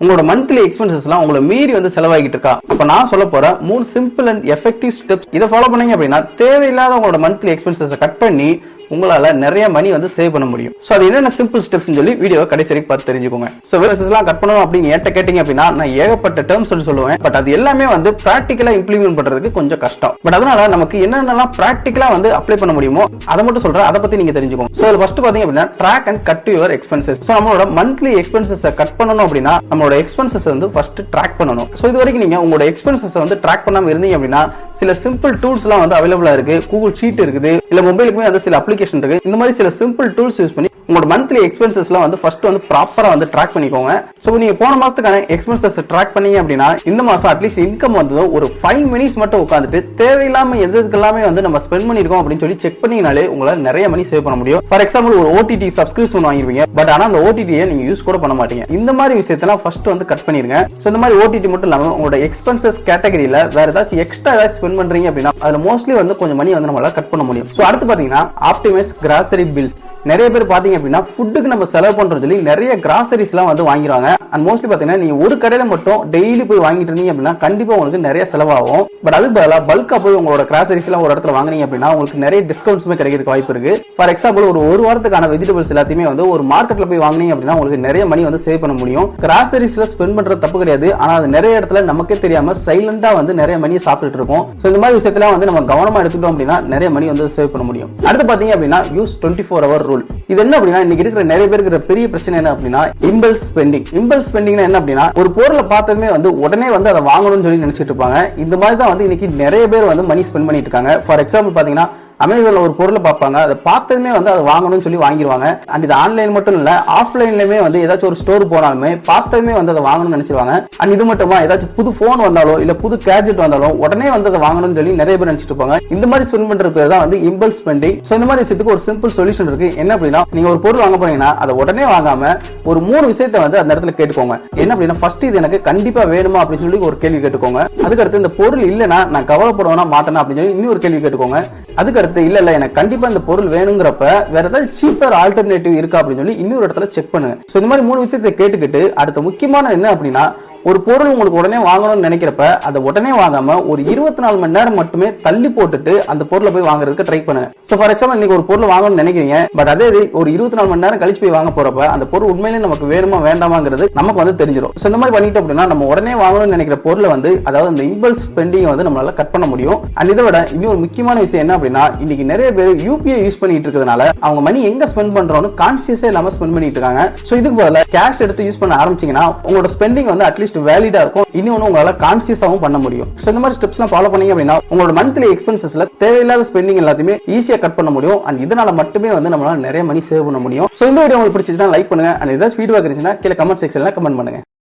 உங்களோட மந்த்லி எக்ஸ்பென்சஸ்லாம் உங்களை மீறி வந்து செலவாகிட்டு இருக்கா? அப்ப நான் சொல்ல போற மூணு சிம்பிள் அண்ட் எஃபெக்டிவ் ஸ்டெப்ஸ் இதை ஃபாலோ பண்ணீங்க அப்படின்னா தேவையில்லாத உங்களோட மந்த்லி எக்ஸ்பென்சஸ் கட் பண்ணி உங்களால நிறைய மணி வந்து சேவ் பண்ண முடியும். சோ அது என்னென்ன சிம்பிள் ஸ்டெப்ஸ் சொல்லி வீடியோ கடைசி வரைக்கும் பார்த்து தெரிஞ்சுக்கோங்க. சோ எல்லாம் கட் பண்ணணும் அப்படின்னு ஏட்ட கேட்டீங்க அப்படின்னா நான் ஏகப்பட்ட டேர்ம்ஸ் சொல்லி சொல்லுவேன். பட் அது எல்லாமே வந்து பிராக்டிக்கலா இம்ப்ளிமெண்ட் பண்றதுக்கு கொஞ்சம் கஷ்டம். பட் அதனால நமக்கு என்னென்னலாம் பிராக்டிக்கலா வந்து அப்ளை பண்ண முடியுமோ அதை மட்டும் சொல்றேன். அதை பத்தி நீங்க தெரிஞ்சுக்கோங்க. சோ அதுல ஃபர்ஸ்ட் பாத்தீங்க அப்படின்னா track and cut your expenses so நம்மளோட மந்த்லி எக்ஸ்பென்சஸ் கட் பண்ணணும் அப்படின்னா நம்மளோட எக்ஸ்பென்சஸ் வந்து ஃபர்ஸ்ட் ட்ராக் பண்ணணும். சோ இது வரைக்கும் நீங்க உங்களோட எக்ஸ்பென்சஸ் வந்து ட்ராக் பண்ணாம இருந்தீங்க அப்படின்னா சில சிம்பிள் டூல்ஸ் எல்லாம் வந்து அவைலபிளா இருக்கு. கூகுள் ஷீட் இருக்குது. இல்ல மொபைலுக்குமே வந்து சில அப்ளிகேஷன் இருக்கு. இந்த மாதிரி சில சிம்பிள் டூல்ஸ் யூஸ் பண்ணி உங்களோட மந்த்லி எக்ஸ்பென்சஸ்லாம் வந்து ஃபர்ஸ்ட் வந்து ப்ராப்பராக வந்து ட்ராக் பண்ணிக்கோங்க. ஸோ நீங்கள் போன மாசத்துக்கான எக்ஸ்பென்சஸ் ட்ராக் பண்ணீங்க அப்படின்னா இந்த மாசம் அட்லீஸ்ட் இன்கம் வந்ததோ ஒரு ஃபைவ் மினிட்ஸ் மட்டும் உட்காந்துட்டு தேவையில்லாம எது எல்லாமே வந்து நம்ம ஸ்பெண்ட் பண்ணிருக்கோம் அப்படின்னு சொல்லி செக் பண்ணிங்கனாலே உங்களால நிறைய மணி சேவ் பண்ண முடியும். ஃபார் எக்ஸாம்பிள் ஒரு ஓடிடி சப்ஸ்கிரிப்ஷன் வாங்கிருவீங்க பட் ஆனால் அந்த ஓடிடியை நீங்க யூஸ் கூட பண்ண மாட்டீங்க. இந்த மாதிரி விஷயத்தெல்லாம் ஃபர்ஸ்ட் வந்து கட் பண்ணிருங்க. ஸோ இந்த மாதிரி ஓடிடி மட்டும் இல்லாமல் உங்களோட எக்ஸ்பென்சஸ் கேட்டகரியில் வேற ஏதாச்சும் எக்ஸ்ட்ரா ஏதாச்சும் ஸ்பெண்ட் பண்றீங்க அப்படின்னா அதில் மோஸ்ட்லி வந்து கொஞ்சம் மணி வந்து நம்மளால கட் பண்ண முடியும். ஸோ அடுத்து பாத்தீங்கன்னா ஆப்டிமைஸ் கிராசரி பில்ஸ் நிறைய பேர் பார்த்தீங்க அப்படின்னா ஃபுட்டுக்கு நம்ம செலவு பண்றது சொல்லி நிறைய கிராசரிஸ்லாம் வந்து வாங்கிடுவாங்க அண்ட் மோஸ்ட்லி பாத்தீங்கன்னா நீங்க ஒரு கடையில மட்டும் டெய்லி போய் வாங்கிட்டு இருந்தீங்க அப்படின்னா கண்டிப்பா உங்களுக்கு நிறைய செலவாகும். பட் அதுக்கு பதிலாக பல்கா போய் உங்களோட கிராசரிஸ் எல்லாம் ஒரு இடத்துல வாங்கினீங்க அப்படின்னா உங்களுக்கு நிறைய டிஸ்கவுண்ட்ஸுமே கிடைக்கிறதுக்கு வாய்ப்பு இருக்கு. ஃபார் எக்ஸாம்பிள் ஒரு ஒரு வாரத்துக்கான வெஜிடபிள்ஸ் எல்லாத்தையுமே வந்து ஒரு மார்க்கெட்ல போய் வாங்கினீங்க அப்படின்னா உங்களுக்கு நிறைய மணி வந்து சேவ் பண்ண முடியும். கிராசரிஸ்ல ஸ்பெண்ட் பண்றது தப்பு கிடையாது. ஆனா அது நிறைய இடத்துல நமக்கே தெரியாம சைலண்டா வந்து நிறைய மணி சாப்பிட்டுட்டு இருக்கோம். ஸோ இந்த மாதிரி விஷயத்துல வந்து நம்ம கவனமா எடுத்துக்கிட்டோம் அப்படின்னா நிறைய மணி வந்து சேவ் பண்ண முடியும். அடுத்து பாத்தீங்க அப்படின்னா use twenty four hour rule இது என்ன அப்படின்னா இன்னைக்கு இருக்கிற நிறைய பேருக்கு பெரிய பிரச்சனை என்ன அப்படின்னா இம்பல்ஸ் ஸ்பெண்டிங் இம்பல்ஸ் ஸ்பெண்டிங் என்ன அப்படின்னா ஒரு பொருளை பார்த்ததுமே வந்து உடனே வந்து அதை வாங்கணும்னு சொல்லி நினைச்சிட்டு இருப்பாங்க. இந்த மாதிரி தான் வந்து இன்னைக்கு நிறைய பேர் வந்து மணி ஸ்பெண்ட் பண்ணிட்டு இருக்காங்க. ஃபார் எக்ஸாம்பிள் பாத்தீங்கன்னா அமேசானில் ஒரு பொருளை பார்ப்பாங்க. அதை பார்த்ததுமே வந்து அதை வாங்கணும்னு சொல்லி வாங்கிடுவாங்க அண்ட் இது ஆன்லைன் மட்டும் இல்லை ஆஃப்லைன்லையுமே வந்து ஏதாச்சும் ஒரு ஸ்டோர் போனாலுமே பார்த்ததுமே வந்து அதை வாங்கணும்னு நினச்சிருவாங்க. அண்ட் இது மட்டுமா ஏதாச்சும் புது ஃபோன் வந்தாலோ இல்லை புது கேஜெட் வந்தாலும் உடனே வந்து அதை வாங்கணும்னு சொல்லி நிறைய பேர் நினச்சிட்டு இருப்பாங்க. இந்த மாதிரி ஸ்பெண்ட் பண்ணுற பேர் தான் வந்து இம்பல் ஸ்பெண்டிங் ஸோ இந்த மாதிரி விஷயத்துக்கு ஒரு சிம்பிள் சொல்யூஷன் இருக்கு. என்ன அப்படின்னா நீங்கள் ஒரு பொருள் வாங்க போனீங்கன்னா அதை உடனே வாங்காம ஒரு மூணு விஷயத்தை வந்து அந்த இடத்துல கேட்டுக்கோங்க. என்ன அப்படின்னா ஃபர்ஸ்ட் இது எனக்கு கண்டிப்பாக வேணுமா அப்படின்னு சொல்லி ஒரு கேள்வி கேட்டுக்கோங்க. அதுக்கடுத்து இந்த பொருள் இல்லைன்னா நான் கவலைப்படுவேனா மாட்டேனா அப்படின்னு சொல்லி இன்னொரு கேள்வி கேட்டுக்கோங்க. அதுக்கடுத்து இல்ல இல்ல எனக்கு கண்டிப்பா இந்த பொருள் வேணுங்கிறப்ப வேற ஏதாவது சீப்பர் ஆல்டர்னேட்டிவ் இருக்கா அப்படின்னு சொல்லி இன்னொரு இடத்துல செக் பண்ணுங்க. ஸோ இந்த மாதிரி மூணு விஷயத்தை கேட்டுக்கிட்டு அடுத்த முக்கியமான என்ன அப்படின்னா ஒரு பொருள் உங்களுக்கு உடனே வாங்கணும்னு நினைக்கிறப்ப அதை உடனே வாங்காம ஒரு இருபத்தி நாலு மணி நேரம் மட்டுமே தள்ளி போட்டுட்டு அந்த பொருளை போய் வாங்குறதுக்கு ட்ரை பண்ணுங்க ஸோ ஃபார் எக்ஸாம்பிள் இன்னைக்கு ஒரு பொருள் வாங்கணும்னு நினைக்கிறீங்க பட் அதே இது ஒரு இருபத்தி நாலு மணி நேரம் கழிச்சு போய் வாங்க போறப்ப அந்த பொருள் உண்மையிலே நமக்கு வேணுமா வேண்டாமாங்கிறது நமக்கு வந்து தெரிஞ்சிடும் ஸோ இந்த மாதிரி பண்ணிட்டு அப்படின்னா நம்ம உடனே வாங்கணும்னு நினைக்கிற பொருளை வந்து அதாவது அந்த இம்பல்ஸ் ஸ்பெண்டிங் வந்து நம்மளால கட் பண்ண முடியும். அண்ட் இதை விட இன்னொரு முக்கியமான விஷயம் என்ன அப்படின்னா இன்னைக்கு நிறைய பேர் யூபிஐ யூஸ் பண்ணிட்டு இருக்கிறதுனால அவங்க மணி எங்க ஸ்பெண்ட் பண்றோம்னு கான்சியஸே இல்லாம ஸ்பெண்ட் பண்ணிட்டு இருக்காங்க. ஸோ இதுக்கு பதிலாக கேஷ் எடுத்து யூஸ் பண்ண ஆரம்பிச்சீங்கன்னா உங்களோட ஸ்பெண்டிங் வந்து அட்லீஸ்ட் வேலிடா இருக்கும். இன்னொன்று உங்களால கான்சியஸாகவும் பண்ண முடியும். ஸோ இந்த மாதிரி ஸ்டெப்ஸ்லாம் ஃபாலோ பண்ணீங்க அப்படின்னா உங்களோட மந்த்லி எக்ஸ்பென்சஸ்ல தேவையில்லாத ஸ்பெண்டிங் எல்லாத்தையுமே ஈஸியாக கட் பண்ண முடியும். அண்ட் இதனால மட்டுமே வந்து நம்மளால நிறைய மணி சேவ் பண்ண முடியும். ஸோ இந்த வீடியோ உங்களுக்கு பிடிச்சிச்சுன்னா லைக் பண்ணுங்க. அண்ட் ஏதாவது ஃபீட்பேக் இருந்துச்சுன்னா கீழே கமெண்ட் செக்ஷன்ல கமெண்ட் பண்ணுங்க.